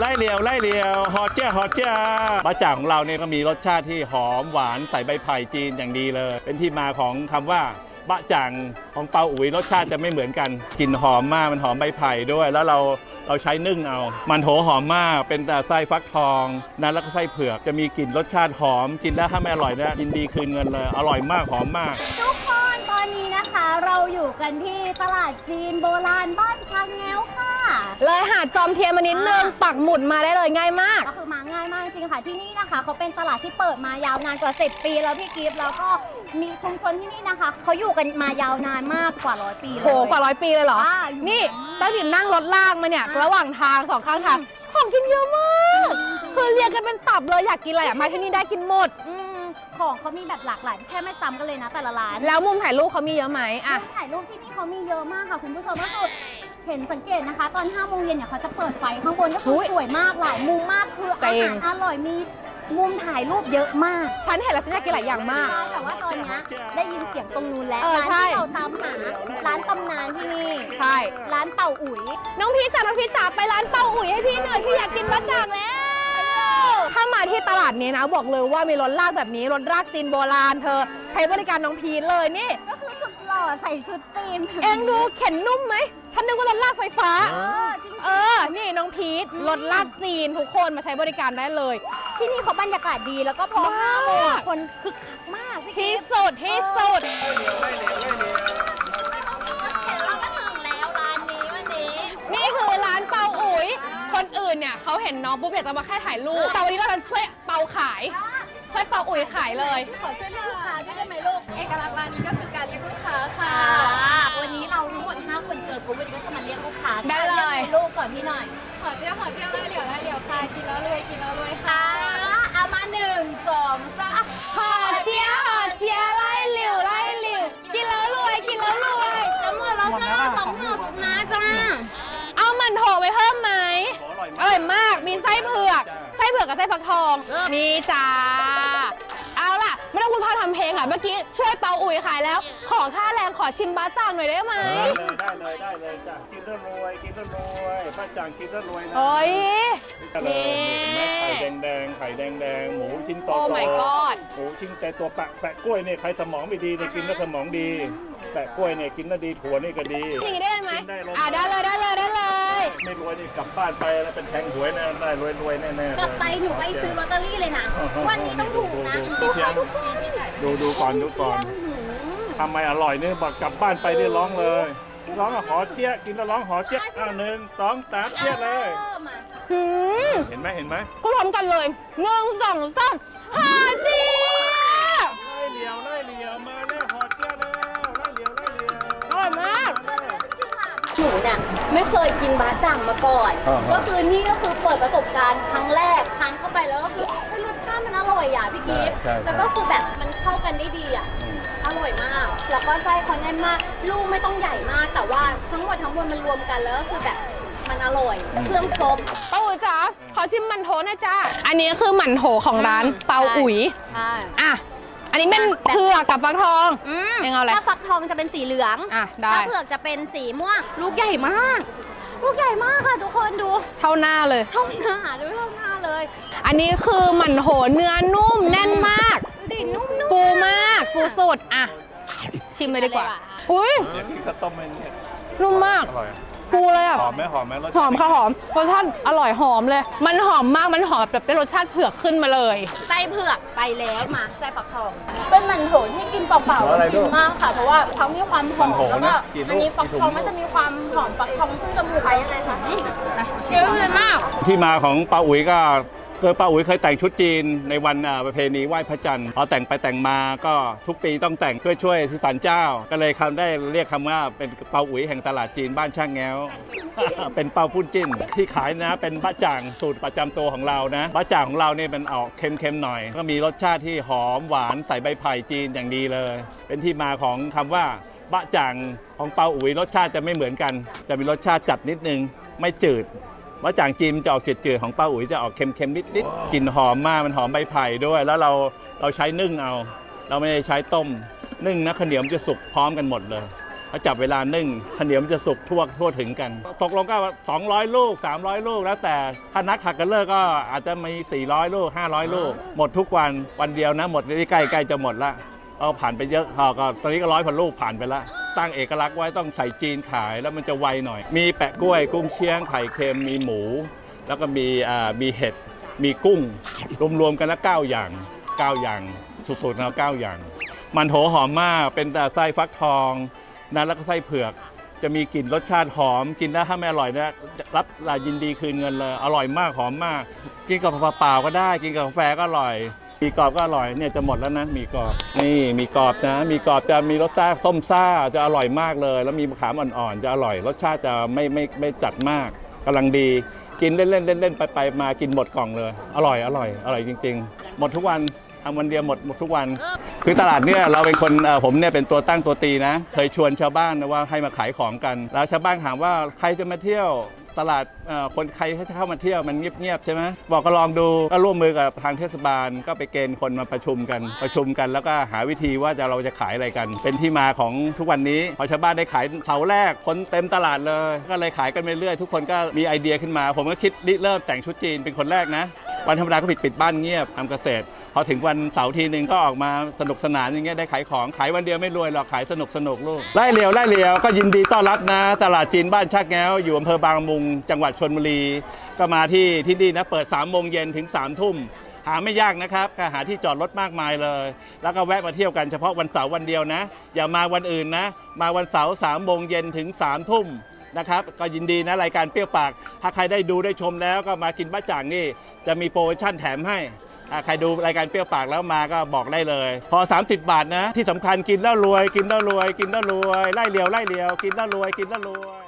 ไล่เลียวไล่เลียวฮอเจ้าฮอเจ้าบะจ่างของเราเนี่ยก็มีรสชาติที่หอมหวานใส่ใบไผ่จีนอย่างดีเลย เป็นที่มาของคำว่าบะจ่างของเปาอุ๋ยรสชาติจะไม่เหมือนกันกลิ่นหอมมากมันหอมใบไผ่ด้วย แล้วเราเราใช้นึ่งเอา มันโถหอมมาก เป็นแต่ไส้ฟักทองนะแล้วก็ไส้เผือกจะมีกลิ่นรสชาติหอม กินแล้วถ้าไม่อร่อยนะยินดีคืนเงินเลย อร่อยมากหอมมาก ทุกคนตอนนี้นะคะ เราอยู่กันที่ตลาดจีนโบาดจอมเทียนมานิดนึงอ่า ปักหมุดมาได้เลยง่ายมาก ก็คือมาง่ายมากจริงๆค่ะที่นี่นะคะเขาเป็นตลาดที่เปิดมายาวนานกว่า 10 ปีแล้วพี่กิฟต์แล้วก็มีชุมชนที่นี่นะคะเขาอยู่กันมายาวนานมากกว่าร้อยปีเลย โหกว่าร้อยปีเลยเหรอ อ่านี่ตั้งแต่นั่งรถลากมาเนี่ย อ่าระหว่างทางสองข้างทางของกินเยอะมากคือเรียงกันเป็นตับเลยอยากกินอะไรอะมาที่นี่ได้กินหมด อืมของเขามีแบบหลากหลายแค่ไม่ซ้ำกันเลยนะแต่ละร้าน แล้วมุมถ่ายรูปเขามีเยอะไหมอะมุมถ่ายรูปที่นี่เขามีเยอะมากค่ะคุณผู้ชมก็คือ เห็นสังเกตนะคะ ตอน5โมงเย็นเนี่ยเขาจะเปิดไฟข้างบนก็คืออุ๊ยสวยมากหลายมุมมากคือจริอางหารอร่อยมีมุมถ่ายรูปเยอะมากฉันเห็นแล้วฉันอยากกินหลายอย่างมากใช่แต่ว่าตอนเนี้ยได้ยินเสียงตรงนู้นแล้วเออร้านใช่ที่เราตามหาร้านตำนานที่นี่ใช่ร้านเป่าอุ๋ย น้องพีชจ๋าน้องพีชจ๋าไปร้านเปาอุ๋ยให้พี่หน่อยพี่อยากกินบะจ่างแล้วถ้ามาที่ตลาดนี้นะบอกเลยว่ามีรถลากแบบนี้รถลากจีนโบราณเธอใช้บริการน้องพีชเลยนี่ ก็คือสุดหล่อใส่ชุดจีน เองดูเข็นนุ่มไหม ฉันนึกว่ารถลากไฟฟ้าเออจริงเออ นี่น้องพีทรถลากจีนทุกคนมาใช้บริการได้เลยๆที่นี่เขาบรรยากาศดีแล้วก็พอมากห้าโมงอะคนคึกคักมากพี่ที่กิ๊ฟสุดที่สุดเราก็ถึงแล้วร้านนี้วันนี้นี่คือร้านเปาอุ๋ย คนอื่นเนี่ยเขาเห็นน้องปุ๊บอยากจะมาแค่ถ่ายรูป แต่วันนี้เราจะช่วยเปาขาย ช่วยเปาอุ๋ยขายเลย ขอช่วยเรียกลูกค้าด้วยได้ไหมลูก เอกลักษณ์ร้านนี้ก็คือการเรียกลูกค้าค่ะวันนี้ เราทั้งหมด5คนเจอกูวันนี้ก็จะมาเรียกลูกค้าได้เลย รีกให้ลูกก่อนพี่หน่อยขอเจียวขอเจียวได้เดี๋ยวได้เดี๋ยวค่ะกินแล้วรวยกินแล้วรวยค่ะค่ะเอามาหนึ่งสองสามหอเจียหอเจียไล่หลิวไล่หลิวกินแล้วรวยกินแล้วรวยทั้งหมดแล้วจ้าสองห่อสุดท้ายจ้าเอามันโถไปเพิ่มไหมอร่อยมากมีไส้เผือกไส้เผือกกับไส้ฟักทองมีจ้าเอาล่ะไม่ ต้องคุณพ่อทำเพลงค่ะ เมื่อกี้ช่วยเปาอุ๋ยขายแล้ว ขอค่าแรงขอชิมบะจ่างหน่อยได้ไหมได้เลยได้เลยจ้ะกินแล้วรวยกินแล้วรวยป้าจ่างกินแล้วรวยนะโอ้ยนี่นี่ไข่แดงแดงๆไข่แดงแดงๆหมูชิ้นโตโอ้ๆ my god หมูชิ้นแต่ตัวแปะแปะกล้วยเนี่ยใครสมองไม่ดีเนี่ยกินแล้วสมองดี แปะกล้วยเนี่ยกินแล้วดีถั่วนี่ก็ดี อย่างนี้ได้ไหมกินได้ลง อ่าได้เลยได้เลยได้เลย ไม่รวยนี่กลับบ้านไปแล้วเป็นแทงหวยแน่ได้รวยรวยๆแน่ๆเลยกลับไปหนูไปซื้อลอตเตอรี่เลยนะ วันนี้ต้องถูกนะดูเพียงดูดูก่อนดูก่อนหืมทำไมอร่อยเนี่ยบอกกลับบ้านไปได้ร้องเลย ร้องอะหอเจี๊ยะกินแล้วร้องหอเจี๊ยะอ้าวหนึ่งสองสามเจี๊ยะเลยเออมาหืมเห็นไหมเห็นไหมพูดพร้อมกันเลยหนึ่งสองสามหาเจียไล่เหลียวไล่เหลียวมาแล้วหอเจี๊ยะแล้วไล่เหลียวไล่เหลียวอร่อยมากหนูเนี่ย ไม่เคยกินบาจังมาก่อนก็คือนี่ก็คือเปิดประสบการณ์ครั้งแรกทานเข้าไปแล้วก็คือเฮ้ยรสชาติมันอร่อยอะพี่กิฟต์แล้วก็คือแบบมันเข้ากันได้ดีอะ อร่อยมาก แล้วก็ไส้เขาแน่นมาก ลูกไม่ต้องใหญ่มาก แต่ว่าทั้งหมดทั้งมวลมันรวมกันแล้วก็คือแบบมันอร่อยเครื่องครบเปาอุ๋ยจ๋าขอชิมหมันโถหนะจ้าอันนี้คือหมันโถของร้านเปาอุ๋ยใช่ อะ อันนี้เป็นแบบเผือกกับฟักทอง อืมเอ็งเอาอะไร ถ้าฟักทองจะเป็นสีเหลือง อะได้ ถ้าเผือกจะเป็นสีม่วง ลูกใหญ่มาก ลูกใหญ่มากค่ะทุกคนดู เท่าหน้าเลย เท่าหน้าดูเท่าหน้าเลย อันนี้คือหมันโถเนื้อนุ่มแน่นมากดูดินุ่มๆฟูมากฟูสุด อะ ชิมเลยดีกว่า อุ้ยเดี๋ยวพี่ข้าวต้มมันเนี่ยนุ่มมาก อร่อย ฟูเลยอะ หอมไหมหอมไหมรสหอมค่ะหอมรสชาติอร่อยหอมเลย มันหอมมากมันหอมแบบได้รสชาติเผือกขึ้นมาเลย ไส้เผือกไปแล้วมาไส้ฟักทอง เป็นหมันโถที่กินเปล่าๆแล้วกินมากค่ะเพราะว่าเขามีความหอมแล้วก็อันนี้ฟักทองมันจะมีความหอมฟักทองขึ้นจมูกไปยังไงคะเคี้ยวเลยมาก ที่มาของป้าอุ๋ยก็ เคือป้าอุ๋ยเคยแต่งชุดจีนในวันประเพณีไหว้พระจันทร์พอแต่งไปแต่งมาก็ทุกปีต้องแต่งเพื่อช่วยที่ศาลเจ้า ก็เลยคำได้เรียกคำว่าเป็นเปาอุ๋ยแห่งตลาดจีนบ้านช่างแง้ว เป็นเปาพุ่นจิ้นที่ขายนะเป็นบะจ่างสูตรประจำตัวของเรานะบะจ่างของเราเนี่ยมันออกเค็มๆหน่อย ก็มีรสชาติที่หอมหวานใส่ใบไผ่จีนอย่างดีเลย เป็นที่มาของคำว่าบะจ่างของเปาอุ๋ยรสชาติจะไม่เหมือนกัน จะมีรสชาติจัดนิดนึงไม่จืด ว่าจางจีนจะออกจืดๆของป้าอุ๋ยจะออกเค็มๆนิดๆกลิ่นหอมมากมันหอมใบไผ่ด้วย แล้วเราเราใช้นึ่งเอา เราไม่ได้ใช้ต้ม นึ่งนะข้าวเหนียวมันจะสุกพร้อมกันหมดเลยข้าวแล้วจับเวลานึ่งข้าวเหนียวมันจะสุกทั่วทั่วถึงกัน ตกลงก็ 200 ลูก 300 ลูกแล้วแต่ ถ้านักหักกันเลิกก็อาจจะมี 400 ลูก 500 ลูก หมดทุกวันวันเดียวนะ หมดนี่ใกล้ใกล้จะหมดละ เอาผ่านไปเยอะก็ตอนนี้ก็ร้อยพันลูกผ่านไปและตั้งเอกลักษณ์ไว้ต้องใส่จีนขายแล้วมันจะไวหน่อย มีแปะกล้วย กุ้งเชียงไข่เค็มมีหมู แล้วก็มีมีเห็ดมีกุ้ง รวมๆกันแล้วเก้าอย่างเก้าอย่างสุดๆนะเก้าอย่าง มันโถหอมมากเป็นแต่ไส้ฟักทองนะแล้วก็ไส้เผือก จะมีกลิ่นรสชาติหอมกินแล้วถ้าไม่อร่อยนะรับลายินดีคืนเงินเลยอร่อยมากหอมมาก กินกับเปล่าก็ได้ กินกับกาแฟก็อร่อย มีกรอบก็อร่อยเนี่ยจะหมดแล้วนะมีกรอบนี่มีกรอบนะ มีกรอบจะมีรสชาติส้มซ่าจะอร่อยมากเลย แล้วมีมะขามอ่อนๆจะอร่อย รสชาติจะไม่ไม่ไม่จัดมากกำลังดี กินเล่นๆเล่นๆไปไปมากินหมดกล่องเลย อร่อยอร่อยอร่อยจริง ๆ หมดทุกวันทำวันเดียวหมดหมดทุกวัน คือตลาดเนี่ยเราเป็นคนเอ่อผมเนี่ยเป็นตัวตั้งตัวตีนะ เคยชวนชาวบ้านนะว่าให้มาขายของกัน แล้วชาวบ้านถามว่าใครจะมาเที่ยวตลาดเอ่อคนใครที่จะเข้ามาเที่ยวมันเงียบๆใช่ไหมบอกก็ลองดูก็ร่วมมือกับทางเทศบาลก็ไปเกณฑ์คนมาประชุมกัน ประชุมกันแล้วก็หาวิธีว่าจะเราจะขายอะไรกัน เป็นที่มาของทุกวันนี้พอชาวบ้านได้ขายเสาแรกคนเต็มตลาดเลย ก็เลยขายกันไปเรื่อยทุกคนก็มีไอเดียขึ้นมา ผมก็คิดริเริ่มแต่งชุดจีนเป็นคนแรกนะ วันธรรมดาก็ปิดปิดบ้านเงียบทำเกษตร อถึงวันเสาร์ทีหนึ่งก็ออกมาสนุกสนานอย่างเงี้ยได้ขายของขายวันเดียวไม่รวยหรอกขายสนุกสนุกลูกไล่เลียวไล่เลียวก็ยินดีต้อนรับนะ ตลาดจีนบ้านชักแง้วอยู่อำเภอบางมุง จังหวัดชนบุรี ก็มาที่ที่นี่นะเปิด3ามโมงเย็นถึง3ามทุ่มหาไม่ยากนะครับหาที่จอดรถมากมายเลย แล้วก็แวะมาเที่ยวกันเฉพาะวันเสาร์วันเดียวนะ อย่ามาวันอื่นนะ มาวันเสาร์สามโมงเย็นถึง3ามทุ่มนะครับ ก็ยินดีนะรายการเปรี้ยวปาก ถ้าใครได้ดูได้ชมแล้วก็มากินบะจ่างนี่ จะมีโปรโมชั่นแถมให้ อ่าใครดูรายการเปรี้ยวปากแล้วมาก็บอกได้เลย พอ 30 บาทนะ ที่สำคัญกินแล้วรวย กินแล้วรวย กินแล้วรวยไล่เลียวไล่เลียว กินแล้วรวยกินแล้วรวย